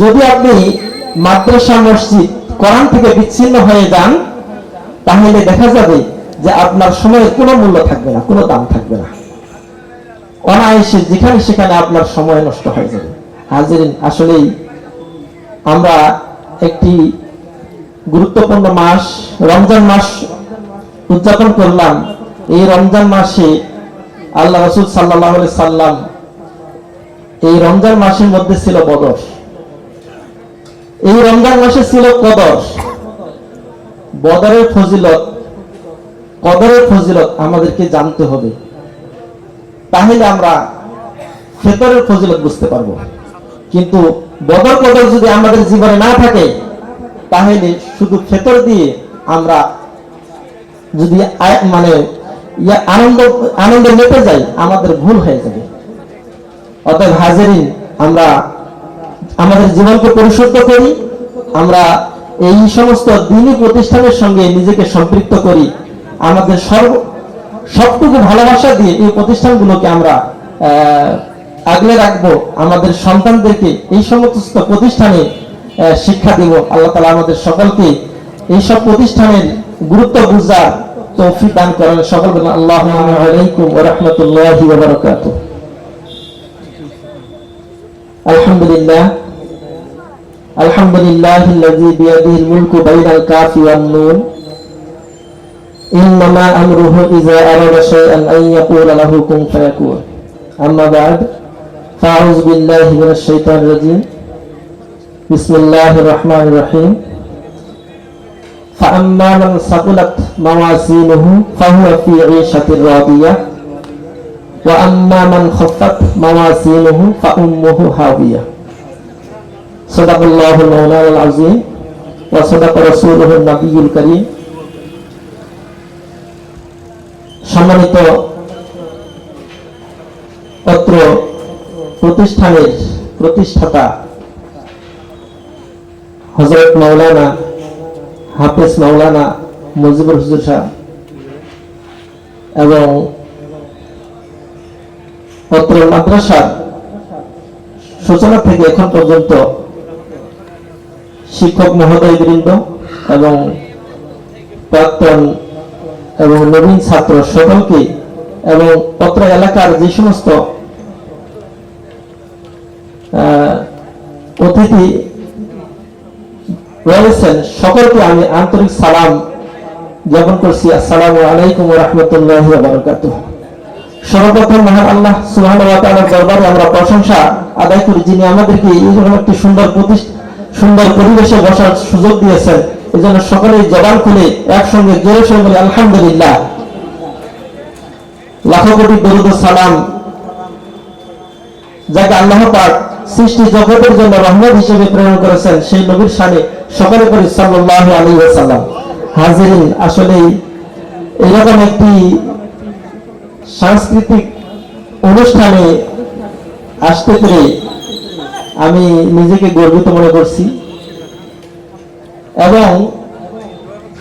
যদি আপনি মাদ্রাসা মসজিদ কোরআন থেকে বিচ্ছিন্ন হয়ে যান, তাহলে দেখা যাবে যে আপনার সময়ের কোনো মূল্য থাকবে না, কোনো দাম থাকবে না। অনায়াসে যেখানে সেখানে আপনার সময় নষ্ট হয়ে যাবে। হাজিরিন, আসলেই আমরা একটি গুরুত্বপূর্ণ মাস, রমজান মাস উদযাপন করলাম। এই রমজান মাসে আল্লাহ রসুল সাল্লাহ সাল্লাম এই রমজান মাসের মধ্যে ছিল বদর। এই রমজান মাসে ছিল কদর। বদরের ফজিলত, কদরের ফজিলত আমাদেরকে জানতে হবে। তাহলে আমরা ফেতরের ফজিলত বুঝতে পারব। কিন্তু বদর কদর যদি আমাদের জীবনে না থাকে, তাহলে শুধু ফেতর দিয়ে আমরা যদি মানে আনন্দ, আনন্দে মেতে যাই, আমাদের ভুল হয়ে যাবে। অতএব হাজারিন, আমরা আমাদের জীবনকে পরিশুদ্ধ করি, আমরা এই সমস্ত দিনই প্রতিষ্ঠানের সঙ্গে নিজেকে সম্পৃক্ত করি। আমাদের সর্ব, সবটুকু ভালোবাসা দিয়ে এই প্রতিষ্ঠানগুলোকে আমরা আগলে রাখব। আমাদের সন্তানদেরকে এই সমস্ত প্রতিষ্ঠানে শিক্ষা দিব। আল্লাহ তালা আমাদের সকলকে এইসব প্রতিষ্ঠানের গুরুত্ব বুঝার তৌফিক দান করেন। সকল আল্লাহ আলাইকুম ওয়া রাহমাতুল্লাহি ওয়া বারাকাতুহু। الحمد لله الحمد لله الذي بيده الملك بين الكاف والنون. إنما أمره إذا أراد شيئا أن يقول له كن فيكون. أما بعد فأعوذ بالله من الشيطان الرجيم. بسم الله الرحمن الرحيم. فأما من ثقلت موازينه فهو في عيشة راضية. وأما من خفت موازينه فأمه هاوية صدق الله المولانا العظيم وصدق رسوله النبي الكريم সম্মানিত পত্র প্রতিষ্ঠানের প্রতিষ্ঠাতা হজরত মাওলানা হাফেজ মাওলানা মুজিবুর হুজুর সাহেব এবং পত্র মাদ্রাসার সূচনা থেকে এখন পর্যন্ত শিক্ষক মহোদয় বৃন্দ এবং প্রাক্তন এবং নবীন ছাত্র সকলকে এবং পত্র এলাকার যে সমস্ত অতিথি রয়েছেন, সকলকে আমি আন্তরিক সালাম জ্ঞাপন করছি। আসসালামু আলাইকুম রহমতুল্লাহ বারকাতুহ। সর্বপ্রথম মহান আল্লাহ তাআলার দরবারে আমরা প্রশংসা আদায় করি যিনি আমাদেরকে এই জন্য একটি সুন্দর প্রতিষ্ঠা, সুন্দর পরিবেশে বসার সুযোগ দিয়েছেন। এই জন্য সকলেই জবান খুলে একসঙ্গে জোরে সঙ্গে বলে, আলহামদুলিল্লাহ। লাখো কোটি দরুদ সালাম। যাকে আল্লাহ পাক সৃষ্টি জগতের জন্য রহমত হিসেবে প্রেরণ করেছেন, সেই নবীর শানে সকলে করি সাল্লাল্লাহু আলাইহি ওয়াসাল্লাম। হাজিরিন আসলে এরকম একটি সাংস্কৃতিক অনুষ্ঠানে আসতে পেরে আমি নিজেকে গর্বিত মনে করছি। এবং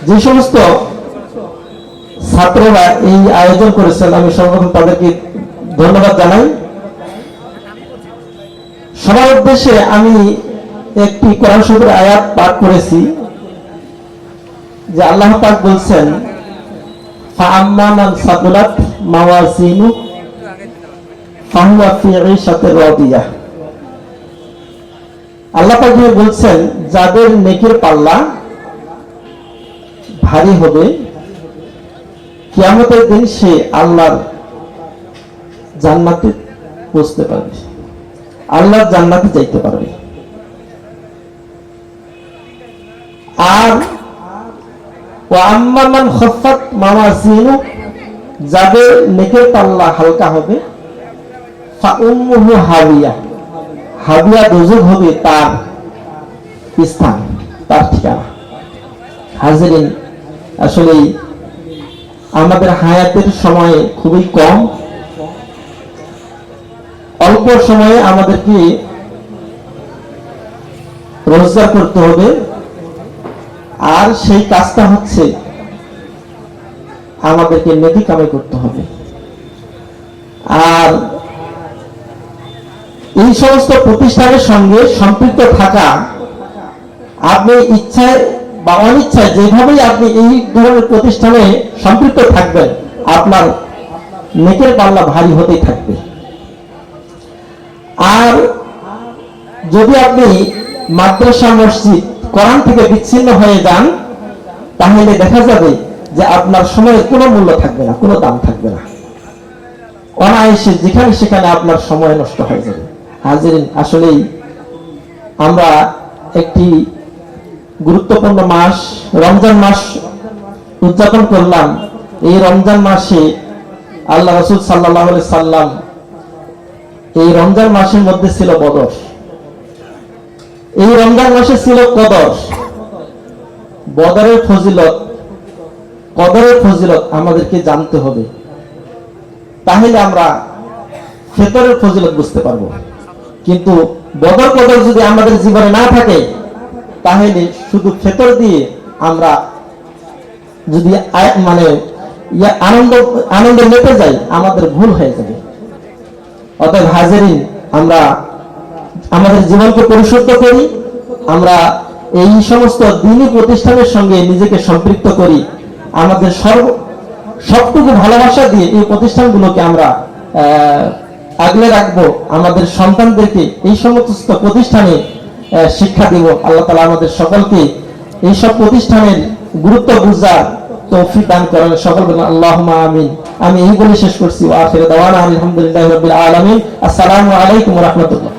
যে সমস্ত ছাত্ররা এই আয়োজন করেছেন, আমি সর্বপ্রথম তাদেরকে ধন্যবাদ জানাই। সবার উদ্দেশ্যে আমি একটি কোরআন শরীফের আয়াত পাঠ করেছি, যে আল্লাহ পাক বলছেন ফাম্মান সাকুলাত মাওয়াজিনু ফাহুয়া বলছেন, যাদের নেকির পাল্লা ভারী হবে, কিয়ামতের দিন সে আল্লাহর জান্নাতে পৌঁছতে পারবে। আল্লাহর জান্নাতে যাইতে পারবে। আর ওয়াম্মা মান খাফাত মাওয়াজিনু যাদের নেকের পাল্লা হালকা হবে হাবিয়া হাবিয়া দোজক হবে তার স্থান, তার ঠিকানা। হাজিরিন আসলে আমাদের হায়াতের সময় খুবই কম। অল্প সময়ে আমাদেরকে রোজগার করতে হবে। আর সেই কাজটা হচ্ছে আমাদেরকে নেকি কামাই করতে হবে। আর এই সমস্ত প্রতিষ্ঠানের সঙ্গে সম্পৃক্ত থাকা আপনি ইচ্ছায় বা অনিচ্ছায় যেভাবেই আপনি এই ধরনের প্রতিষ্ঠানে সম্পৃক্ত থাকবেন, আপনার নেকের পাল্লা ভারী হতেই থাকবে। আর যদি আপনি মাদ্রাসা মসজিদ কোরআন থেকে বিচ্ছিন্ন হয়ে যান, তাহলে দেখা যাবে যে আপনার সময়ের কোনো মূল্য থাকবে না, কোনো দাম থাকবে না। অনায়াসে যেখানে সেখানে আপনার সময় নষ্ট হয়ে যাবে। হাজিরিন, আসলেই আমরা একটি গুরুত্বপূর্ণ মাস, রমজান মাস উদযাপন করলাম। এই রমজান মাসে আল্লাহ রসুল সাল্লাহ সাল্লাম এই রমজান মাসের মধ্যে ছিল বদর। এই রমজান মাসে ছিল কদর। বদরের ফজিলত কদরের ফজিলত আমাদেরকে জানতে হবে। তাহলে আমরা ফেতরের ফজিলত বুঝতে পারব। কিন্তু বদর কদর যদি আমাদের জীবনে না থাকে, তাহলে শুধু ফেতর দিয়ে আমরা যদি মানে আনন্দ, আনন্দে মেতে যাই, আমাদের ভুল হয়ে যাবে। অতএব হাজারিন, আমরা আমাদের জীবনকে পরিশুদ্ধ করি, আমরা এই সমস্ত দিনী প্রতিষ্ঠানের সঙ্গে নিজেকে সম্পৃক্ত করি। আমাদের সর্ব সবটুকু ভালোবাসা দিয়ে এই প্রতিষ্ঠানগুলোকে আমরা আগলে রাখব। আমাদের সন্তানদেরকে এই সমস্ত প্রতিষ্ঠানে শিক্ষা দিব। আল্লাহ তালা আমাদের সকলকে এইসব প্রতিষ্ঠানের গুরুত্ব বুঝার তৌফিক দান করেন। সকল আল্লাহ আমিন। আমি এই বলে শেষ করছি। আলহামদুলিল্লাহ আলমিন। আসসালামু আলাইকুম রহমতুল্লাহ।